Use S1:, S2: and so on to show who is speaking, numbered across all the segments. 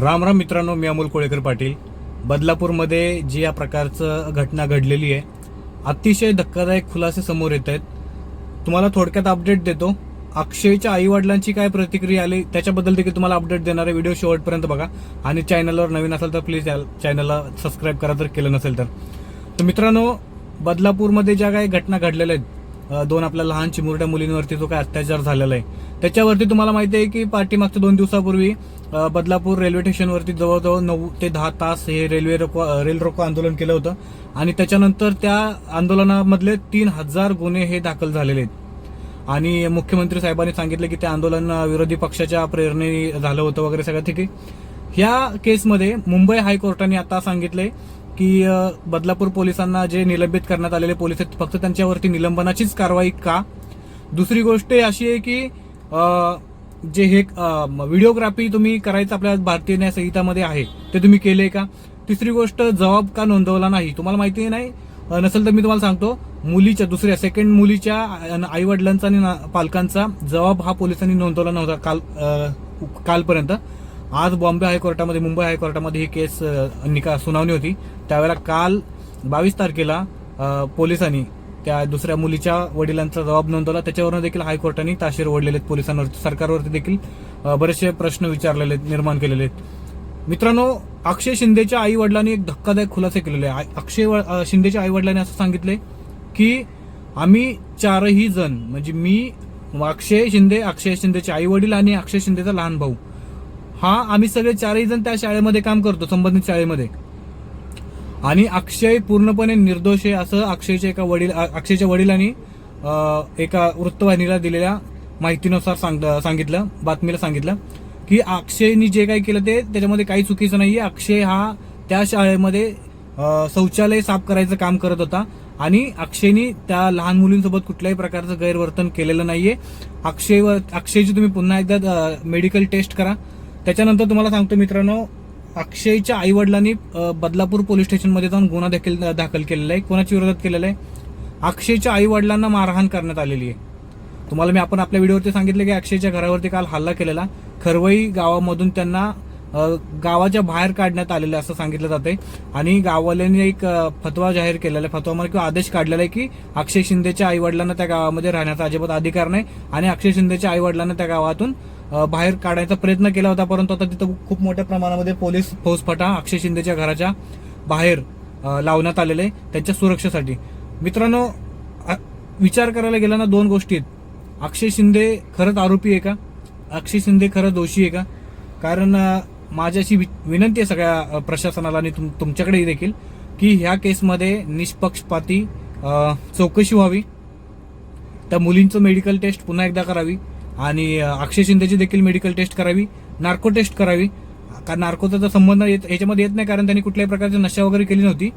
S1: राम राम मित्रांनो मी अमोल कोळेकर पाटील. बदलापूरमध्ये जी या प्रकारचं घटना घडलेली आहे अतिशय धक्कादायक खुलासे समोर येत आहेत. तुम्हाला थोडक्यात अपडेट देतो. अक्षयच्या आईवडिलांची काय प्रतिक्रिया आली त्याच्याबद्दल देखील तुम्हाला अपडेट देणारे व्हिडिओ शेवटपर्यंत बघा. आणि चॅनलवर नवीन असेल तर प्लीज चॅनलला सबस्क्राईब करा जर केलं नसेल तर. तर मित्रांनो बदलापूरमध्ये ज्या काही घटना घडलेल्या आहेत दोन आपल्या लहान चिमुरट्या मुलींवरती जो काय अत्याचार झालेला आहे. त्याच्यावरती तुम्हाला माहिती आहे की पाठीमागच्या दोन दिवसापूर्वी बदलापूर रेल्वे स्टेशनवरती जवळजवळ नऊ ते दहा तास हे रेल्वे रोको रेल रोको आंदोलन केलं होतं. आणि त्याच्यानंतर त्या आंदोलनामधले तीन हजार गुन्हे हे दाखल झालेले आहेत. आणि मुख्यमंत्री साहेबांनी सांगितलं की ते आंदोलन विरोधी पक्षाच्या प्रेरणे झालं होतं वगैरे सगळं ठीक आहे. ह्या केसमध्ये मुंबई हायकोर्टाने आता सांगितलंय की बदलापूर पोलिसांना जे निलंबित करण्यात आलेले पोलीस आहेत फक्त त्यांच्यावरती निलंबनाचीच कारवाई का? दुसरी गोष्ट अशी आहे की जे हे व्हिडिओग्राफी तुम्ही करायचं आपल्या भारतीय न्याय संहितामध्ये आहे ते तुम्ही केले का? तिसरी गोष्ट जबाब का नोंदवला नाही? तुम्हाला माहिती नाही? नसेल तर मी तुम्हाला सांगतो मुलीच्या दुसऱ्या सेकंड मुलीच्या आई वडिलांचा आणि पालकांचा जबाब हा पोलिसांनी नोंदवला नव्हता काल कालपर्यंत. आज बॉम्बे हायकोर्टामध्ये मुंबई हायकोर्टामध्ये ही केस निका सुनावणी होती. त्यावेळेला काल बावीस तारखेला पोलिसांनी त्या दुसऱ्या मुलीच्या वडिलांचा जबाब नोंदवला. त्याच्यावरून देखील हायकोर्टाने ताशेर ओढलेले आहेत पोलिसांवरती सरकारवरती देखील बरेचसे प्रश्न विचारलेले आहेत निर्माण केलेले आहेत. मित्रांनो अक्षय शिंदेच्या आई वडिलांनी एक धक्कादायक खुलासे केलेले आहे. अक्षय शिंदेच्या आई वडिलांनी असं सांगितले की आम्ही चारही जण म्हणजे मी अक्षय शिंदे अक्षय शिंदेचे आई वडील आणि अक्षय शिंदेचा लहान भाऊ हा आम्ही सगळे चारही जण त्या शाळेमध्ये काम करतो संबंधित शाळेमध्ये. आणि अक्षय पूर्णपणे निर्दोष आहे असं अक्षयच्या एका वडील अक्षयच्या वडिलांनी एका वृत्तवाहिनीला दिलेल्या माहितीनुसार सांग सांगितलं बातमीला सांगितलं की अक्षयनी जे काही केलं ते त्याच्यामध्ये काही चुकीचं नाहीये. अक्षय हा त्या शाळेमध्ये शौचालय साफ करायचं काम करत होता आणि अक्षयनी त्या लहान मुलींसोबत कुठल्याही प्रकारचं गैरवर्तन केलेलं नाहीये. अक्षयवर अक्षयची तुम्ही पुन्हा एकदा मेडिकल टेस्ट करा. त्याच्यानंतर तुम्हाला सांगतो मित्रांनो अक्षयच्या आई वडिलांनी बदलापूर पोलीस स्टेशनमध्ये जाऊन गुन्हा देखील दाखल केलेला आहे. कोणाच्या विरोधात केलेला आहे? अक्षयच्या आई वडिलांना मारहाण करण्यात आलेली आहे. तुम्हाला मी आपण आपल्या व्हिडिओवरती सांगितलं की अक्षयच्या घरावरती काल हल्ला केलेला. खरवई गावामधून त्यांना गावाच्या बाहेर काढण्यात आलेलं आहे असं सांगितलं जाते आणि गाववाल्यांनी एक फतवा जाहीर केलेला आहे. फतवामध्ये किंवा आदेश काढलेला आहे की अक्षय शिंदेच्या आई वडिलांना त्या गावामध्ये राहण्याचा अजिबात अधिकार नाही. आणि अक्षय शिंदेच्या आई वडिलांना त्या गावातून बाहेर काढायचा प्रयत्न केला होता परंतु आता तिथं खूप मोठ्या प्रमाणामध्ये पोलीस फौजफाटा अक्षय शिंदेच्या घराच्या बाहेर लावण्यात आलेले आहे त्यांच्या सुरक्षेसाठी. मित्रांनो विचार करायला गेला ना दोन गोष्टी आहेत. अक्षय शिंदे खरंच आरोपी आहे का? अक्षय शिंदे खरं दोषी आहे का? कारण माझ्याशी वि- विनंती आहे सगळ्या प्रशासनाला आणि तुम- तुमच्याकडेही देखील की ह्या केसमध्ये निष्पक्षपाती चौकशी व्हावी. त्या मुलींचं मेडिकल टेस्ट पुन्हा एकदा करावी. आणि अक्षय शिंदेची देखील मेडिकल टेस्ट करावी नार्को टेस्ट करावी. कारण नार्कोचा तर संबंध येत ह्याच्यामध्ये येत नाही कारण त्यांनी कुठल्याही प्रकारची नशा वगैरे केली नव्हती.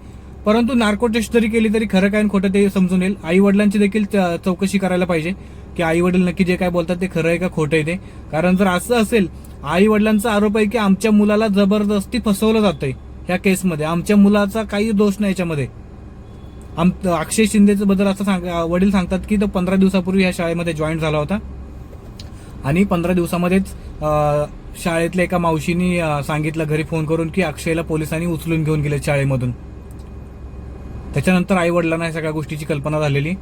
S1: परंतु नार्को टेस्ट जरी केली तरी खरं काय आणि खोटं ते समजून येईल. आई वडिलांची देखील च- चौकशी करायला पाहिजे. की आई वडील नक्की जे काय बोलतात ते खरं आहे का खोटं आहे ते. कारण जर असं असेल आई वडिलांचा आरोप आहे की आमच्या मुलाला जबरदस्ती फसवलं जातंय ह्या केसमध्ये. आमच्या मुलाचा काही दोष नाही याच्यामध्ये. आम अक्षय शिंदेचं बद्दल असं सांग वडील सांगतात की तो पंधरा दिवसापूर्वी ह्या शाळेमध्ये जॉईन झाला होता. आणि पंधरा दिवसामध्येच शाळेतल्या एका मावशीनी सांगितलं घरी फोन करून की अक्षयला पोलिसांनी उचलून घेऊन गेले शाळेमधून. त्याच्यानंतर आई वडिलांना या सगळ्या गोष्टीची कल्पना झालेली.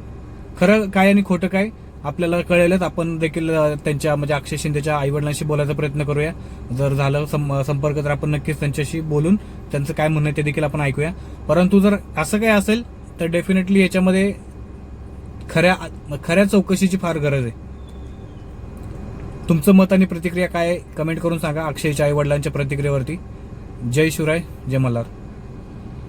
S1: खरं काय आणि खोटं काय आपल्याला कळेलच. आपण देखील त्यांच्या म्हणजे अक्षय शिंदेच्या आई वडिलांशी बोलायचा प्रयत्न करूया. जर झालं संपर्क तर आपण नक्कीच त्यांच्याशी बोलून त्यांचं काय म्हणणं आहे ते देखील आपण ऐकूया. परंतु जर असं काय असेल तर डेफिनेटली याच्यामध्ये खऱ्या खऱ्या चौकशीची फार गरज आहे. तुमचं मत आणि प्रतिक्रिया काय? कमेंट करून सांगा अक्षयच्या आई वडिलांच्या प्रतिक्रियेवरती. जय शिवराय जय मल्हार.